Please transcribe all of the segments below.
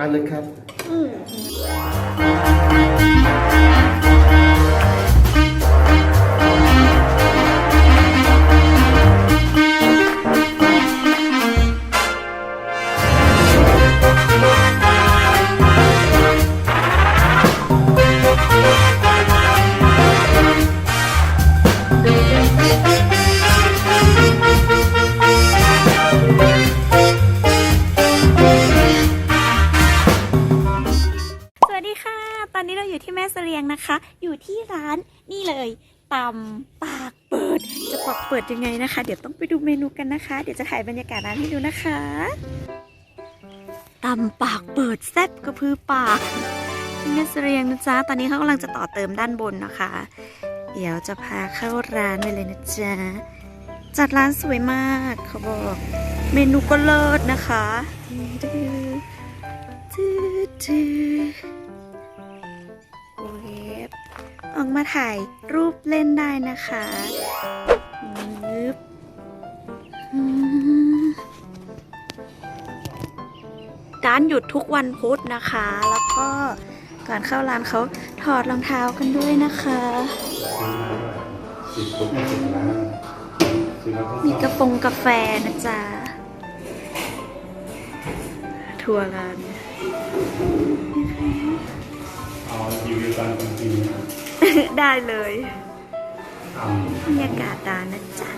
อันนึงครับ ตำปากเปิด จะปากเปิดยังไงนะคะ เดี๋ยวต้องไปดูเมนูกันนะคะ เดี๋ยวจะถ่ายบรรยากาศร้านให้ดูนะคะตำปากเปิดแซ่บกระพือปากที่แม่เสลียงนะจ๊ะ ตอนนี้เขากำลังจะต่อเติมด้านบนนะคะ เดี๋ยวจะพาเข้าร้านไปเลยนะจ๊ะ จัดร้านสวยมากเขาบอกเมนูก็เลิศนะคะ ออกมาถ่ายรูปเล่นได้นะคะร้านหยุดทุกวันพุธนะคะ แล้วก็ก่อนเข้าร้านเขาถอดรองเท้ากันด้วยนะคะมีกระโปรงกาแฟนะจ๊ะ ทัวร์ร้านเอารีวิวตอนกลางคืนนะครับ ได้เลยทบรรยากาศร้านนะจ๊ะ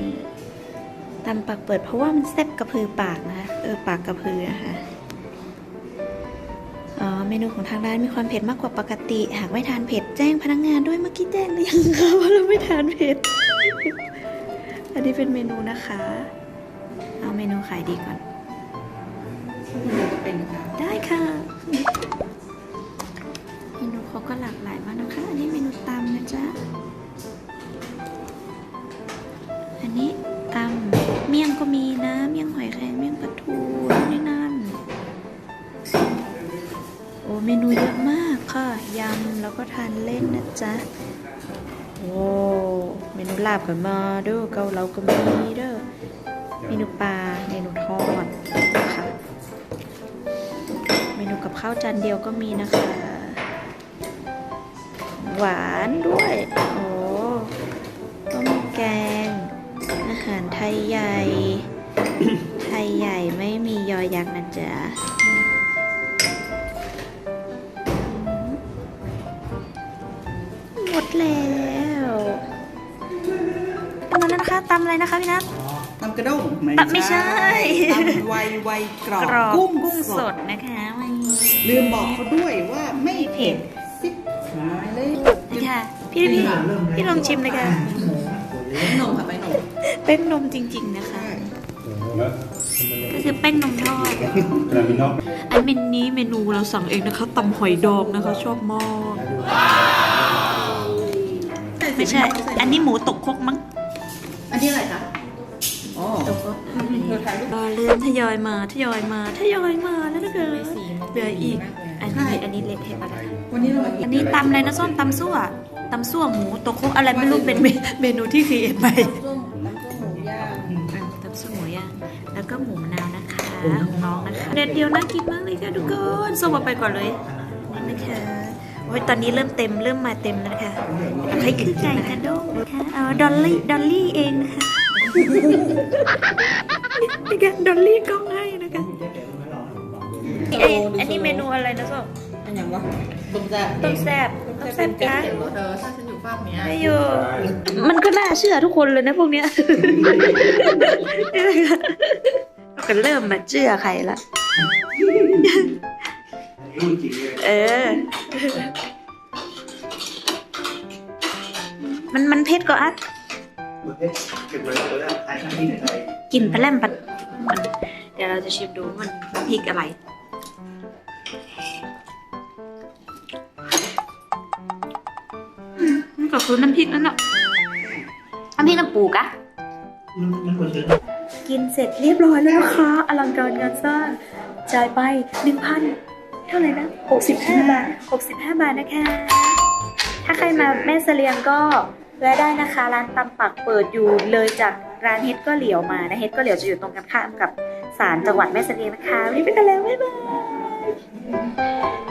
นี่ตำปากเปิดเพราะว่ามันแซ่บกระพือปากนะคะเออปากกระพือนะคะอ๋อเมนูของทางร้านมีความเผ็ดมากกว่าปกติ หากไม่ทานเผ็ดแจ้งพนักงานด้วยเมื่อกี้แจ้งหรือยังคะว่าเราไม่ทานเผ็ด อันนี้เป็นเมนูนะคะ เอาเมนูขายดีก่อนได้ค่ะเมนู เขาก็หลากหลายมากนะคะ อันนี้เมนูตำนะจ๊ะ อันนี้ตำเมี่ยงก็มีนะ เมี่ยงหอยแครงเมี่ยงปลาทูนี่นั่น โอ้เมนูเยอะมากค่ะยำแล้วก็ทานเล่นนะจ๊ะ โอ้เมนูลาบกับมาเด้อเกาเหลาก็มีเด้อเมนูปลาเมนูทอดนะคะเมนูกับข้าวจานเดียวก็มีนะคะ หวานด้วย โอ้ต้มแกง อาหารไทยใหญ่ ไทยใหญ่ไม่มียอยักษ์นะจ๊ะหมดแล้วตำนั้นนะคะตำอะไรนะคะพี่นัทตำกระด้งตำไม่ใช่ตำไวไวกรอบกรอบกุ้งกุ้งสสดดนะคะวันนี้ลืมบอกเขาด้วยว่าไม่เผ็ด ซิบหายเลยนี่ค่ะพี่พี่พี่ลองชิมเลยค่ะนมค่ะไปนมแป้งนมจริง ๆนะคะำแล้วก็คือแป้งนมทอดกระมีนอกอันเมนูนี้เมนูเราสั่งเองนะคะตำหอยดองนะคะชอบมากไม่ใช่ อันนี้หมูตกครกมั้ง อันนี้อะไรคะอ๋อก็เริ่มทยอยมาทยอยมาทยอยมาแล้วนะเกินเหลืออีก อันนี้อันนี้เละเทะไปแล้ววันนี้เรามาอันนี้ตำอะไรนะส้มตำซั่วตำซั่วหมูตกครกอะไรไม่รู้เป็นเมเมนูที่ครีเอทไปส้มน้ำส้มหมูย่างตำซั่วหมูย่างแล้วก็หมูมะนาวนะคะของน้องนะคะเด็ดเดียวน่ากินมากเลยค่ะทุกคนส้มเอาไปก่อนเลยนี่นะคะโอ้ยตอนนี้เริ่มเต็มเริ่มมาเต็มแล้วนะคะใครคือไก่กระด้งนะคะเอาดอลลี่ดอลลี่เองนะคะนี่ค่ะดอลลี่กล้องให้นะคะ ไอยอันนี้เมนูอะไรนะส้มอันอย่างวะต้มแซ่บต้มแซ่บต้มแซ่บคะเออถ้าฉันอยู่ภาคเนี้ยไม่อยู่ มันก็น่าเชื่อทุกคนเลยนะพวกเนี้ยก็เริ่มมาเชื่อใครละเออ มันมันเผ็ดก็อะกินปลาแลมปัดมันเดี๋ยวเราจะชิมดูว่ามันพริกอะไร ก็คือน้ำพริกนั่นแหละน้ำพริกน้ำปูกะกินเสร็จเรียบร้อยแล้วนะคะอลังการงานสร้างจ่ายไปหนึ่งพันเท่าไหร่นะหกสิบห้าบาทหกสิบห้าบาทนะคะ ถ้าใครมาแม่เสลียงก็แวะได้นะคะ ร้านตำปักเปิดอยู่เลยจากร้านเฮดก็เหลียวมานะเฮดก็เหลียวจะอยู่ตรงกันข้ามกับศาลจังหวัดแม่เสลียงนะคะรีบไปกันแล้วบ๊ายบาย